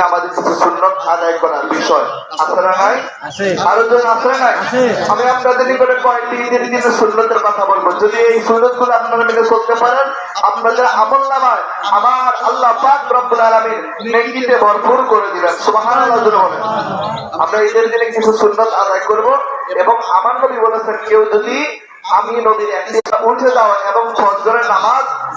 আমাদের কিছু সুন্নত আদায় করার বিষয়। নাই? আরও জন নাই? আমি আপনাদের নিকটে কয়েকটি ঈদের সুন্নতের কথা বলব। যদি এই সুন্নতগুলো আপনারা চলতে পারেন আপনাদের আমল নামায় আমার আল্লাহ পাক রব্বুল আলামিন নেকিতে ভরপুর করে দিবেন। সুবহানাল্লাহ জোরে বলেন। আমরা ঈদের দিনে কিছু সুন্নত আদায় করব এবং আমার নবী বলেছেন কেউ যদি আমি নবীর একদিন উঠে যাওয়া এবং ফজরের নামাজ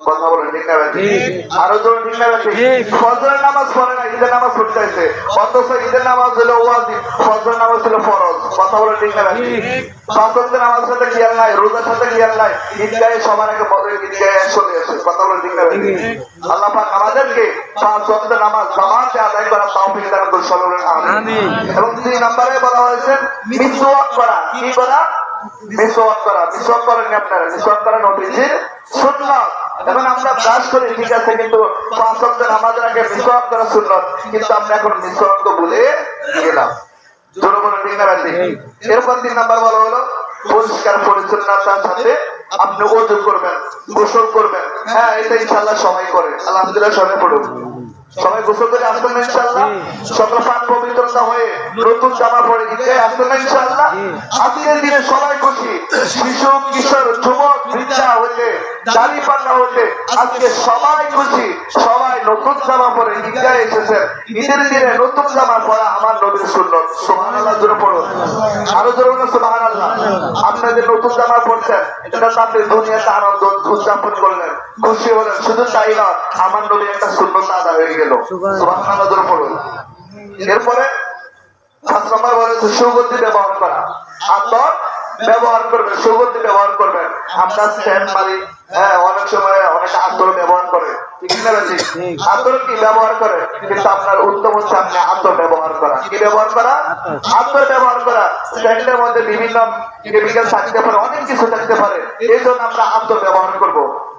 কথা বলেন ঠিক না আরও জোরে ঠিক না ফজরের নামাজ পড়ে না ঈদের নামাজ পড়তে হয়েছে অথচ ঈদের নামাজ হলো ওয়াজিব ফজরের নামাজ হলো ফরজ। কথা বলে ঠিক না ব্যাটি ঠিক। পাঁচ ওয়াক্তের নামাজের সাথে খেয়াল নাই রোজার সাথে খেয়াল নাই ঈদগাহে সবার আগে বদলের ঈদগাহে চলে আসে। কথা বলে ঠিক না আল্লাহ পাক আমাদেরকে পাঁচ নামাজ জামাতে আদায় করা তৌফিক দান করুন সকলে আমিন। এবং দুই নম্বরে বলা হয়েছে মিসওয়াক করা কি করা? মিসওয়াক করা মিসওয়াক করেন আপনারা মিসওয়াক করা নবীজির সুন্নাত। এখন আমরা ব্রাশ করি ঠিক আছে কিন্তু পাঁচ নামাজের আগে মিসওয়াক করা সুন্নাত কিন্তু আমরা এখন মিসওয়াক তো ভুলে গেলাম। জোরে বলেন ঠিক না এরপর তিন নাম্বার বলা হলো পরিষ্কার পরিচ্ছন্নতার সাথে আপনি ওজন করবেন গোসল করবেন। হ্যাঁ এটা ইনশাল্লাহ সবাই করে। আলহামদুলিল্লাহ সবাই পড়ুন সবাই গোসল করে আসবেন ইনশাল্লাহ সকল পাক হয়ে নতুন জামা পরে দিতে আসবেন না ইনশাল্লাহ আজকের দিনে সবাই খুশি। শিশু কিশোর যুবক বৃদ্ধা হইতে দাড়ি পাল্লা হইতে আজকে সবাই খুশি। সবাই নতুন জামা পরে ঈদগাহে এসেছেন। ঈদের দিনে নতুন জামা পরা আমার নবীর সুন্নত। সুবহানাল্লাহ জোরে পড়ুন। আরও জোরে বলুন সুবহানাল্লাহ। আপনাদের নতুন জামা পরছেন। এটা তো আপনি দুনিয়াতে আনন্দ উদযাপন করলেন। খুশি হলেন। শুধু তাই না আমার নবী একটা সুন্নত আদা হয়ে গেল। সুবহানাল্লাহ জোরে পড়ুন। এরপরে সুগন্ধি ব্যবহার করা। ব্যবহার করবেন সুগন্ধি ব্যবহার করবেন আমরা সেন্ট মারি হ্যাঁ অনেক সময় অনেক ব্যবহার করে। কি ব্যবহার করে? কিন্তু আপনার উত্তম হচ্ছে আপনি আতর ব্যবহার করা। কি ব্যবহার করা? আতর ব্যবহার করা। স্ট্যান্ডের মধ্যে বিভিন্ন কেমিক্যাল থাকতে পারে, অনেক কিছু থাকতে পারে। এই জন্য আমরা আতর ব্যবহার করব।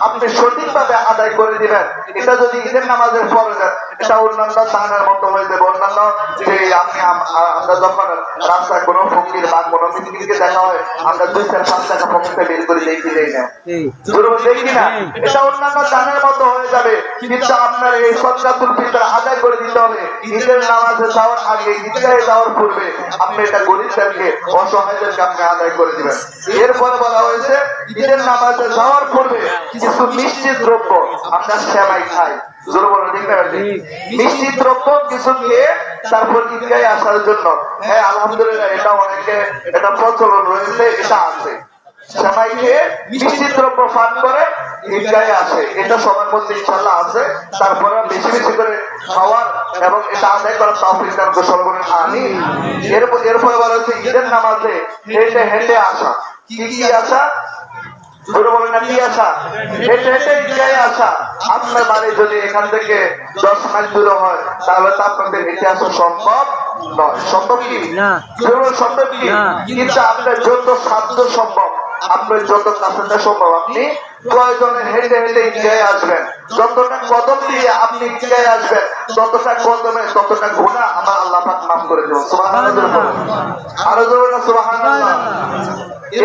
আপনি সঠিকভাবে আদায় করে দিবেন। এটা যদি ঈদের নামাজের পরে এটা অন্যান্য দানের মতো হয়ে যাবে। অন্যান্য যে আমি আম- আ- আমরা যখন রাস্তায় কোনো ফকির বা কোনো মিসকিনকে দেখা হয় আমরা দুই চার পাঁচ টাকা পকেটে বের করে দেখি দেই না? দেখি না? এটা অন্যান্য দানের মতো হয়ে যাবে। কিন্তু আপনার এই সদকাতুল ফিতর আদায় করে দিতে হবে। ঈদের নামাজে যাওয়ার আগে ঈদগাহে যাওয়ার পূর্বে আপনি এটা গরিবদেরকে অসহায়দেরকে আপনি আদায় করে দিবেন। এরপরে বলা হয়েছে ঈদের নামাজে যাওয়ার পূর্বে কিছু মিষ্টি দ্রব্য। আমরা সেমাই খাই? মিষ্টি দ্রব্য কিছু খেয়ে তারপর ঈদগাহে আসার জন্য। হ্যাঁ আলহামদুলিল্লাহ এটা অনেকে এটা প্রচলন রয়েছে এটা আছে। সেমাই খেয়ে মিষ্টি দ্রব্য পান করে ঈদগাহে আসে। এটা সবার মধ্যে ইনশাল্লাহ আছে। তারপরে বেশি বেশি করে খাওয়ার এবং এটা আদায় করার তৌফিক দান করে সর্বজন আমি এরপর এরপরে বলা হচ্ছে ঈদের নামাজে হেঁটে হেঁটে আসা। কি কি আসা? বলেন কি হেঁটে হেঁটে আসা। আপনার বাড়ি যদি এখান থেকে দশ মাইল দূরে হয় তাহলে তো আপনাদের হেঁটে আসা সম্ভব নয়। সম্ভব কি? না। জোরে বলুন, সম্ভব কি? কিন্তু আপনার যত সাধ্য সম্ভব আপনার যত কাছাটা সম্ভব আপনি প্রয়োজনে হেঁটে হেঁটে ঈদগাহে আসবেন? যতটা কদম দিয়ে আপনি ঈদগাহে আসবেন ততটা কদমে ততটা গুণা আমার আল্লাহ পাক মাফ করে দেবেন। সুবহানাল্লাহ। আরও জোরে সুবহানাল্লাহ।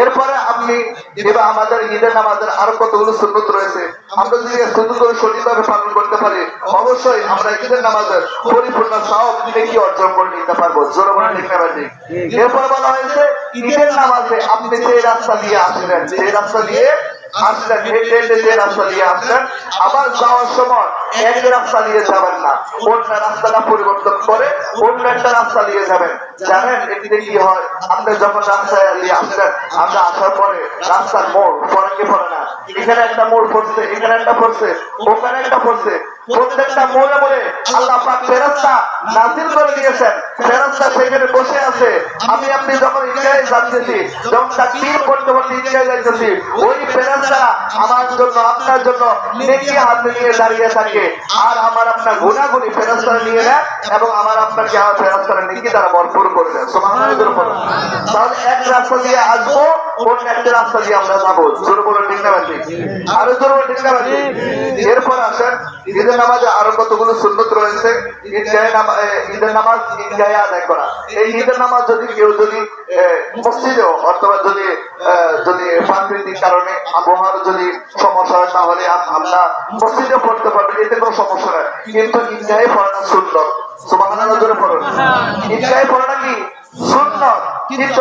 এরপরে আপনি এবার আমাদের ঈদের নামাজের আরও কতগুলো সুন্নত রয়েছে, আমরা যদি সুন্দর করে সঠিকভাবে পালন করতে পারি, অবশ্যই আমরা ঈদের নামাজের পরিপূর্ণ সব কি অর্জন করে নিতে পারব। জোরে বলে ঠিক না ঠিক? এরপরে বলা হয়েছে, ঈদের নামাজে আপনি যে রাস্তা দিয়ে আসলেন, যে রাস্তা দিয়ে আসলেন হেঁটে হেঁটে যে রাস্তা দিয়ে আসলেন আবার যাওয়ার সময় এক রাস্তা দিয়ে যাবেন না। অন্য রাস্তাটা পরিবর্তন করে অন্য একটা রাস্তা দিয়ে যাবেন। জানেন এতে কি হয়? আপনি যখন রাস্তায় দিয়ে আসলেন আমরা আসার পরে রাস্তার মোড় পরে কি পড়ে না? এখানে একটা মোড় পড়ছে, এখানে একটা পড়ছে, ওখানে একটা পড়ছে। প্রত্যেকটা মোড়ে মোড়ে আল্লাহ পাক ফেরস্তা নাজিল করে দিয়েছেন। রাস্তা দিয়ে। আমরা যাব। আরও এরপর আসেন, ঈদের নামাজে আরও কতগুলো সুন্নত রয়েছে? ঈদের নামাজ আদায় করা। এই ঈদের কারণে যদি আমরা কিন্তু সুন্দর।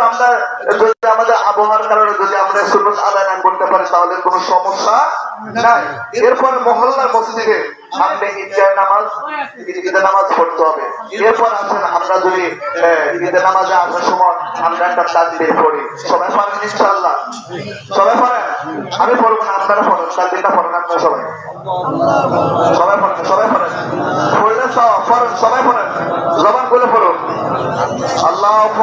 আমরা যদি আমাদের আবহাওয়ার কারণে যদি আমরা সুন্নত আদায় না করতে পারি, তাহলে কোনো সমস্যা নাই। এরপর মহল্লার মসজিদে নামাজ নামাজ পড়তে হবে। আমরা যদি নামাজে আসার সময় আমরা একটা তাকবীর পড়ি। সবাই পারেন ইনশাআল্লাহ? সবাই পারেন? আমি পড়ব না আপনারা পড়েন তাকবীরটা পড়েন আপনারা সবাই। সবাই পড়েন সবাই পড়েন। আল্লাহু